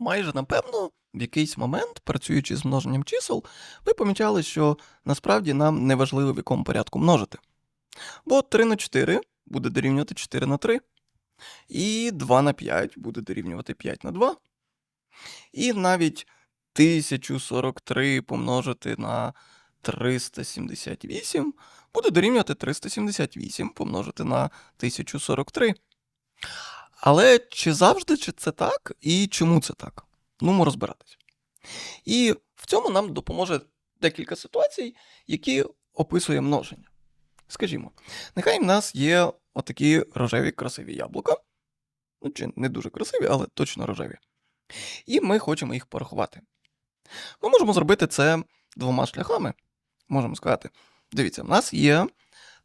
майже напевно, в якийсь момент, працюючи з множенням чисел, ви помічали, що насправді нам не важливо, в якому порядку множити. Бо 3 на 4 буде дорівнювати 4 на 3. І 2 на 5 буде дорівнювати 5 на 2. І навіть 1043 помножити на 378 буде дорівнювати 378 помножити на 1043. Але чи завжди чи це так, і чому це так? Ну, ми розбиратись. І в цьому нам допоможе декілька ситуацій, які описує множення. Скажімо, нехай в нас є отакі рожеві красиві яблука. Ну, чи не дуже красиві, але точно рожеві. І ми хочемо їх порахувати. Ми можемо зробити це двома шляхами. Можемо сказати: дивіться, в нас є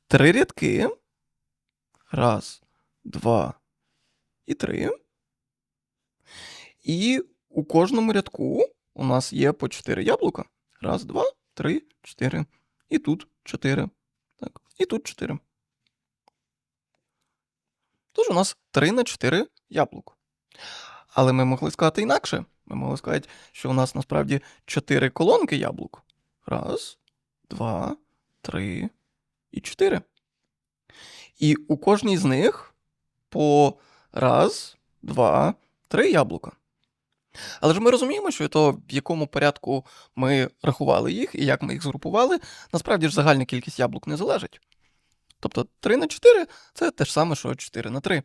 три рядки. Раз, два і три. І у кожному рядку у нас є по 4 яблука. Раз, два, три, чотири. І тут 4. Так. І тут 4. Тож у нас 3 на 4 яблук. Але ми могли сказати інакше. Ми могли сказати, що у нас насправді 4 колонки яблук. Раз, два, три і 4. І у кожній з них по раз, два, три яблука. Але ж ми розуміємо, що то, в якому порядку ми рахували їх і як ми їх згрупували, насправді ж загальна кількість яблук не залежить. Тобто 3 на 4 це те ж саме, що 4 на 3.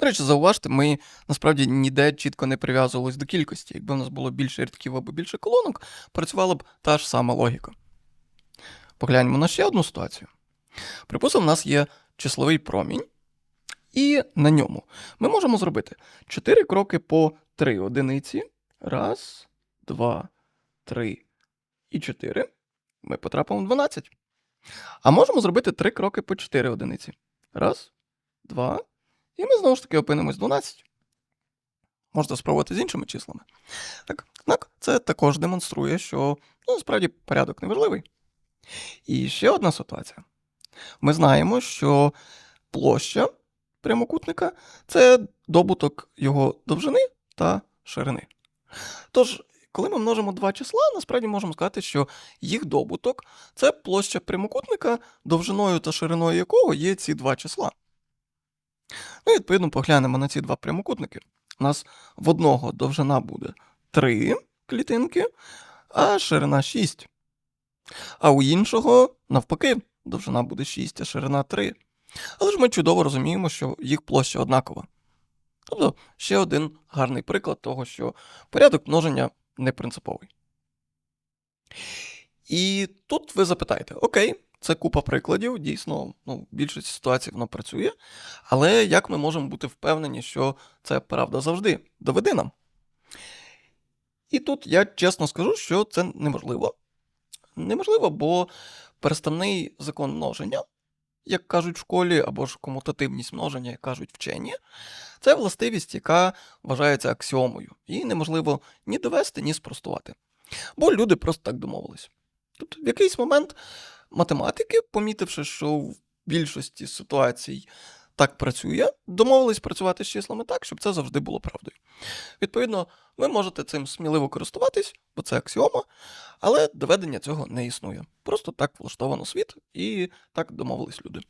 До речі, зауважте, ми насправді ніде чітко не прив'язувалися до кількості. Якби у нас було більше рядків або більше колонок, працювала б та ж сама логіка. Погляньмо на ще одну ситуацію. Припустимо, у нас є числовий промінь, і на ньому ми можемо зробити 4 кроки по 3 одиниці. Раз, два, три і 4. Ми потрапимо в 12. А можемо зробити 3 кроки по 4 одиниці. Раз, два. І ми знову ж таки опинимось 12. Можете спробувати з іншими числами. Так, так, це також демонструє, що ну, насправді порядок неважливий. І ще одна ситуація. Ми знаємо, що площа прямокутника це добуток його довжини та ширини. Тож, коли ми множимо два числа, насправді можемо сказати, що їх добуток це площа прямокутника, довжиною та шириною якого є ці два числа. Ну і відповідно поглянемо на ці два прямокутники. У нас в одного довжина буде 3 клітинки, а ширина 6. А у іншого, навпаки, довжина буде 6, а ширина 3. Але ж ми чудово розуміємо, що їх площа однакова. Тобто ще один гарний приклад того, що порядок множення не принциповий. І тут ви запитаєте: Окей, це купа прикладів, дійсно, ну, в більшості ситуацій воно працює. Але як ми можемо бути впевнені, що це правда завжди? Доведи нам. І тут я чесно скажу, що це неможливо. Неможливо, бо переставний закон множення, як кажуть в школі, або ж комутативність множення, як кажуть вчені, це властивість, яка вважається аксіомою. Її неможливо ні довести, ні спростувати. Бо люди просто так домовились. Тобто, в якийсь момент математики, помітивши, що в більшості ситуацій так працює, домовились працювати з числами так, щоб це завжди було правдою. Відповідно, ви можете цим сміливо користуватись, бо це аксіома, але доведення цього не існує. Просто так влаштовано світ, і так домовились люди.